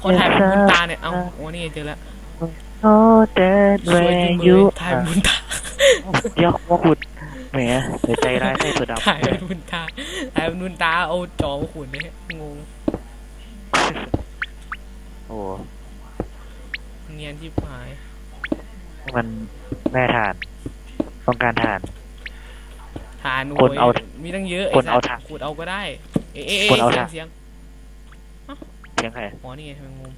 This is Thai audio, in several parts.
ขอถ่ายเป็นบุญตาเนี่ย เอ้าโอ้นี่เจอแล้วโอ้เดดสเววยจริงเลยูยถ่ายเป็นบุญตาเดี๋ยวว่าคุณแหมเสียใจร้ายให้ตัวดำถ่ายเป็นบุญตาถ่ายเป็นบุญตาเอาจอมาขุนเนี่ยงงโอ้เนียนที่หาย มันแม่ทาน ต้องการทาน ฐานคนโอ้ยเอามีตั้งเยอะคนเอาไสัตว์ถ่านขุดเอาก็ได้ เอ๊ะเอ๊ะเอ๊ะคนเอาเสียถ่างนเสียงเสียงใครอ๋อนี่ไงแมงมุม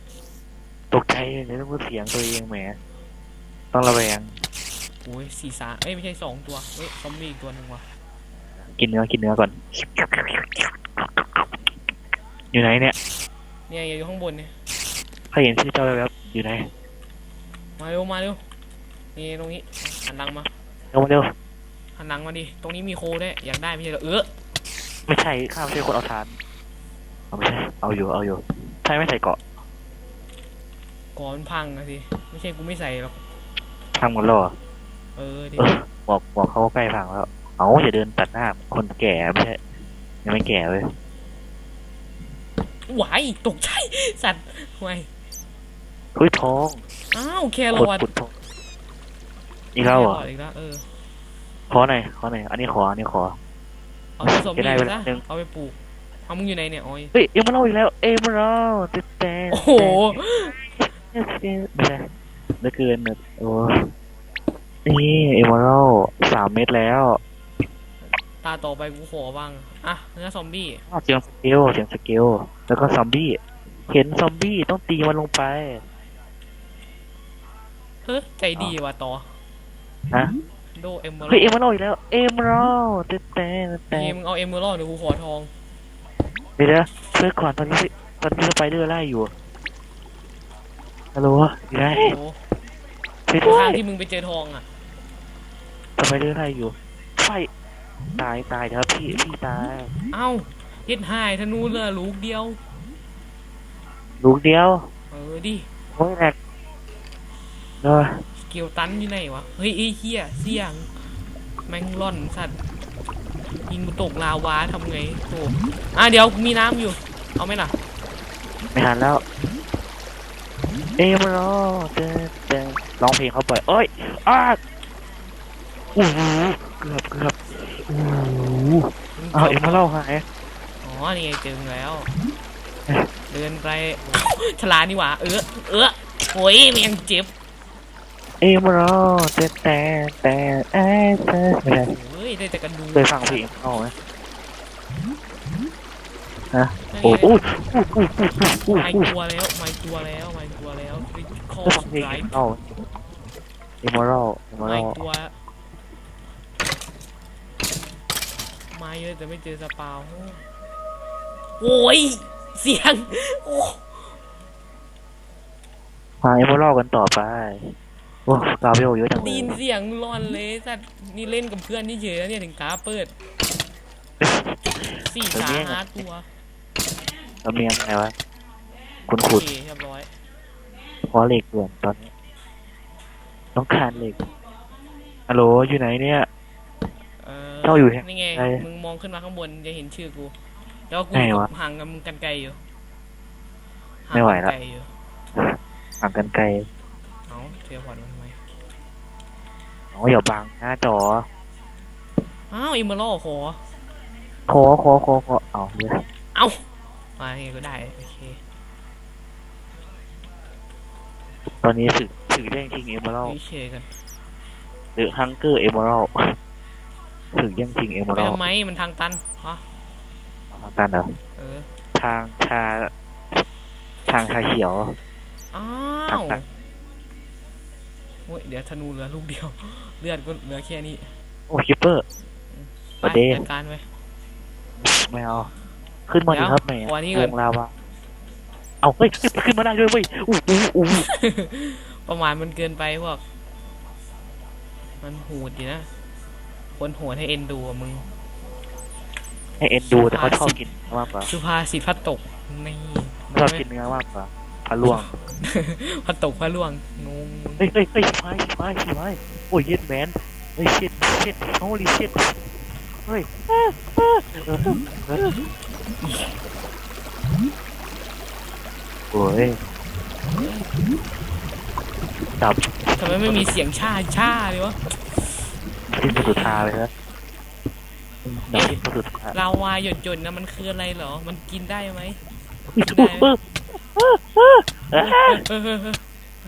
ตกใจเลยต้องพูดเสียงตัวเองแหม ต้องระแวงโอ้ยสี่สาเอ้ยไม่ใช่สองตัวเฮ้ยซอมบี้อีกตัวหนึ่งว่ะกินเนื้อกินเนื้อก่อน อยู่ไหนเนี่ยเนี่ยอยู่ข้างบนเนี่ยใครเห็นชื่อเจ้าแล้วๆอยู่ไหนมาเร็วมาเร็วนี่ตรงนี้หันหลังมาเร็วมาเร็วหันหลังมาดิตรงนี้มีโคได้วยอยากได้ไม่ใช่เหรอเออไม่ใช่ข้าวไม่ใช่คนเอาทานเอาไม่ใช่เอาอยู่เอาอยู่ ใช่ไม่ใส่เกาะก่อนพังนะสิ ไม่ใช่กูไม่ใส่หรอก พังหมดแล้วเหรอเออดิเออบอกบอกเขาว่าใกล้พังแล้ว เอาอย่าเดินตัดหน้าคนแก่ไม่ใช่ยังไม่แก่เว้ย หวายตกใจ สัตว์หวายเฮ้ยท้องอ้าวแคปรวดอทปวดท้องอีกแล้วเหรอแครอทอีกแล้วเออขอหน่อยขอหน่อยอันนี้ขออันนี้ขอ เอาไปสมจะได้บีเวซะลาหนึ่ง เอาไปปลูก เอามึงอยู่ไหนเนี่ยออยเฮ้ยเอ็มมาเล่าอีกแล้วเอ็มมาเล่าเต้เต้โอ้โหไม่ใช่เหลือเกินนะโอ้นี่เอ็มมาเล่าสามเม็ดแล้วตาต่อไปกูขอบ้างอะเนื้อซอมบี้อ้าวเสียงสเกลเสียงสเกลแล้วก็ซอมบี้เห็นซอมบี้ต้องตีมันลงไปเฮ้ยใจดีว่ะต่อฮะโดเอมเมอเฮ้ยเอ็มรัมาเล่าอีกแล้วเอ็มมาเล่าเต้เต้เต้นี่มึงเอาเอมเมอรัลเดี๋ยวกูขอทอง เดี๋ยวนะเพื่อก่อนตอนนี้ตอนนี้สไปเดอร์ไล่อยู่ฮัลโหลอยู่ไหนโอ้โหช่วยด้วทางยที่มึงไปเจอทองอะสไปเดอร์ไล่อยู่ไฟตายตายครับพี่พี่ตายเอ้าเฮ็ดหายธนูเลยลูกเดียว ลูกเดียวเออดิโอ้ยแหลกเออสเกลตันอยู่ไหนวะเฮ้ยไอ้เหี้ยเสี่ยงแมงล่อนสัตว์ ยิงกูตกลาวาทำไงโอ้อะเดี๋ยวมีน้ำอยู่ เอาไหมล่ะ ไม่ทันแล้ว เอ็มรอเต้เต้ร้องเพลงเขาปล่อยเอ้ยอ้าโอ้โหเกือบเกือบโอ้โหเอาเอ็มมาเล่าหาย อ๋อ นี่ไงเจอแล้ว เดินไปฉลาดนี่หว่า เออเออโอ้ยมันยังเจ็บ เอ็มรอเต้แต่แต่เอ้ยเต้ไม่ใช่เฮ้ย ได้แต่กระดูกเคยฟังเพลงเขาไหมฮะนั่นโอ้ไงยอู้อู้อู้อู้อู้ไม่อู้กลัวแล้วไม่กลัวแล้วไม่กลัวแล้วคอเคยฟังเพลงไรเขาเอ็มรอเอ็มรไม่อกลัวมาเยอะแต่ไม่เจอสปาวโอ้ยเสียงโอ้มาเอ็มรอกันต่อไป โอ้กาเวลเยอะจังเลได้ยยินเสียงร้อนเลยสัตว์นี่เล่นกับเพื่อนนี่เฉยแล้วเนี่ยถึงตาเปิดสี่สาห้าตัวแล้วเมียงไงวะคุณโอขุดเคเรียบร้อยขอเหล็กด่วนตอนนี้ ต้องการเหล็กฮัลโหลอยู่ไหนเนี่ย เออเจ้าอยู่แห่งนี่ไงใดมึงมองขึ้นมาข้างบนจะเห็นชื่อกูแล้วกูไหนวะห่างกับมึงกันไกลอยู่ไม่ไหวละ ห่างกันกอยู่ห่างกันไกลเอาเที ยบพอร์ตมันทำไมอ๋ออย่าบังหน้าจออ้าวอิมเมอรัลขอขอขอขอขอเอาเลยเอ้ามาไงก็ได้โอเคตอนนี้สึกสึกแย่งชิงเอเมอรัลวิเชยกันหรือฮังเกอร์เอเมอรัลสึกแย่งชิงเอเมอไปรัลทำไมมันทางตันฮะทางตันเหรอเออทางชา ทางชาเขียว อ้าทางวตันโอ้ยเดี๋ยวธนูเหลือลูกเดียว เลือดก็เหลือแค่นี้โอ้คิปเปอร์ไปประเด็นจัดการไป ไม่เอา ขึ้นมาดิครับแหม่เดี๋ยววันนี้ก่อน วงลาวาเอาเฮ้ยขึ้นมาได้ด้วยเว้ยอู้อู้อู้ประมาณมันเกินไปพวก มันโหดดีนะ คนโหดให้เอ็นดูอะมึง ให้เอ็นดูแต่เขาชอบกินมากกว่าสุภาษิตพัดตกนี่ชอบกินเนื้อมากกว่า พะล่วงพัดตกพระล่วงงงเฮ้ยเฮ้ยเฮ้ยชิบหายชิบหายชิบหายโอ้ยเย็ดแมนเฮ้ยเช็ดเช็ดโอ้ลิเช็ดเฮ้ยอ้าอ้าเออเออโอ้ยจับทำไมไม่มีเสียงช่าช่าเลยวะทิ้งประสุดทาไปแล้วจับทิ้งประสุดทาลาวาหยดหยดๆนะมันคืออะไรเหรอ มันกินได้ไหมอุ๊ยอุ๊ยอุ๊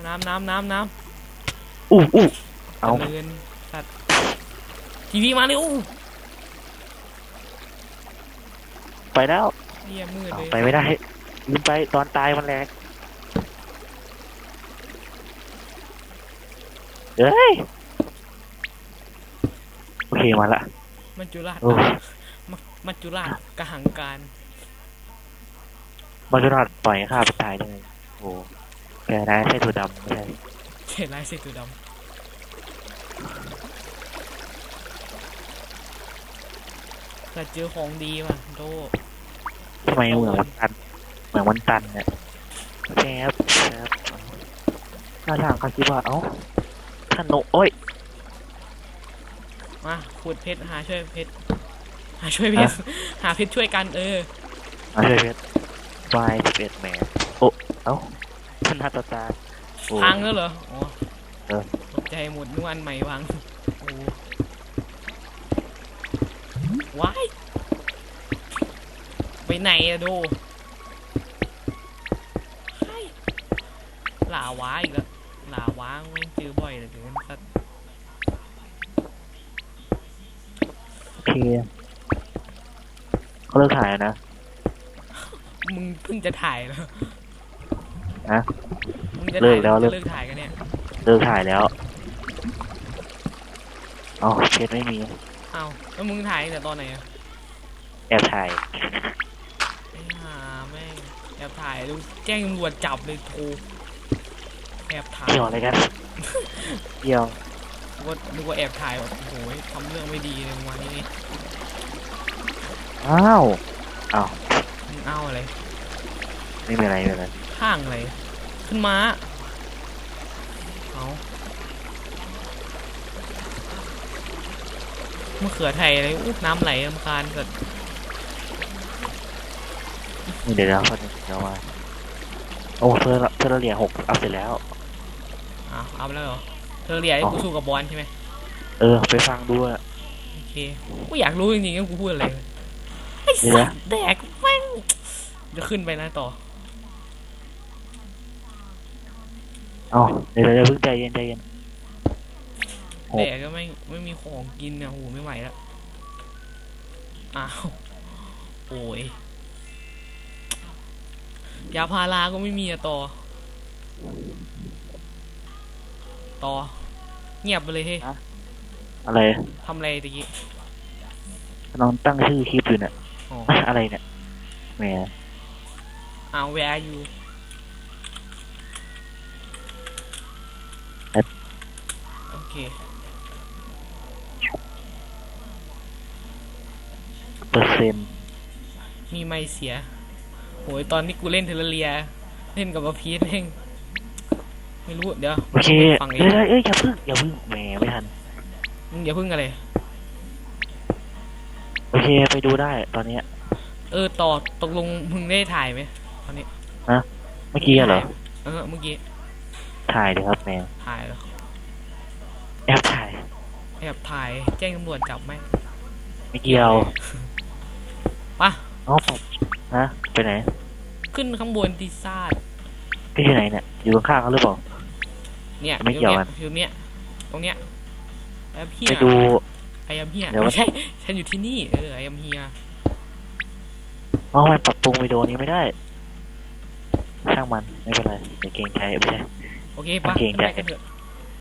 น้ำน้ำน้ำน้ำอู้อู้เอาเจริญสัตว์ทีวีมาเลยอู้ไปแล้วเฮียมืดเลยไปไม่ได้ลืมไปตอนตายมันแรงเฮ้ยโอเคมาละมัจจุราชโอ้มมัจจุรากระหังการ มาจุราชปล่อยให้ข้าไปตายเลยโอ้แกได้ใช่ตัวดำไม่ใช่เทลายเสตัวดำแต่เจอของดีว่ะโดทำไมเหมือนวันตัน เหมือนวันตันเนี่ยแซบแซบหน้าทางเขาคิดว่าเอ้าท่านโนโอ้ยมาขุดเพชรหาช่วยเพชรหาช่วยเพชรหาเพชรช่วยกันเออ มาช่วยเพชร วายสิบเอ็ดแหมโอ้เอ้าท่านหน้าตาตาโอ้ พังแล้วเหรออ๋อเออ ตกใจหมดนึกว่าอันใหม่พังโอ้ว้ายไปไหนอะโดเฮ้ยลาวาอีกแล้วลาวาไม่งเจอบ่อยเหลยเกินสัตว์โอเคเขาเลิกถ่ายแล้วนะ มึงเพิ่งจะถ่ายแล้วฮะมึงจะเลิถ่ายกแล้วจะเลิเลิกกถ่ายกันเนี่ย เลิกถ่ายแล้วเอ๋อเพชรไม่มีเอ้าแล้วมึงถ่ายตั้งแต่ตอนไหนอะแอบถ่าย ไอ้ห่าแม่งแอบถ่ายแล้วแจ้งตำรวจจับเลยโทรแอบถ่ายเกี่ยวอะไรกันเกี่ยวนึกว่านึกว่าแอบถ่ายแบบโอ้โหทำเรื่องไม่ดีเลยวันนี้นี่อ้าวอ้าว มึงเอาอะไรไม่เป็นไรไม่เป็นไรข้างอะไร ขึ้นมา เอามะเขือไทยอะไรอุ๊ยน้ำไหลลำคาญเกิดนี่เดี๋ยวเดี๋ยวคนงเดี๋ยวมาโอ้เธอเธอเหลี่ยหกเอาเสร็จแล้วอ้าวเอาไปแล้วเหรอเธอเรียกให้กูสู้กับบอลใช่ไหมเออไปฟังดูอะโอเคกูอยากรู้จริงๆว่ากูพูดอะไร ไอ้เดี๋ยวสันะตว์แดกแม่งจะขึ้นไปนะต่อเอาเดี๋ยวเดี๋ยวเพิ่งใจเย็นใจเย็น โอ้ แดกก็ไม่ไม่มีของกินเนี่ยโหไม่ไหวแล้วอ้าว โอ้ยยาพาราก็ไม่มีอะต่อ ต่อ เงียบไปเลยเฮ้ยอะไรทำอะไรตะกี้น้องตั้งชื่อคลิปอยู่เนี่ย อ๋ออะไรเนี่ยแหมอ้าวแวร์อยู่โอเค เปอร์เซ็นต์มีไม่เสีย โหย ตอนที่กูเล่นเทเลเรีย เล่นกับอาพีทเองไม่รู้ เดี๋ยวโอเคฟังเอเดี๋ยวงเดี๋ยวเอ้ยอย่าเพิ่งอย่าเพิ่งแหมไม่ทัน มึงอย่าพึ่งอะไร โอเคไปดูได้ตอนเนี้ย เออต่อตกลงมึงได้ถ่ายไหมตอนนี้เมื่อกี้อะเหรอ เออเมื่อกี้ถ่ายเลยครับแหมถ่ายแล้วแอบถ่าย แอบถ่ายแจ้งตำรวจจับไหมไม่เกี่ยวปะเอ๋อผมฮะไปไหนขึ้นข้างบนที่ซาดพี่ที่ไหนเนี่ย อยู่ข้างๆเขาหรือเปล่า เนี่ยไม่เกี่ยวกัน อยู่เนี้ยตรงเนี้ยไอ้เฮียไปดู ไอ้ยมเฮียเดี๋ยว ไม่ใช่ฉันอยู่ที่นี่ เออไอ้ยมเฮียอ๋อมันปรับปรุงวิดีโอนี้ไม่ได้ ช่างมันไม่เป็นไรเดี๋ยวเกรงใจไม่ใช่ โอเคปะโอเคไปกันเถอะ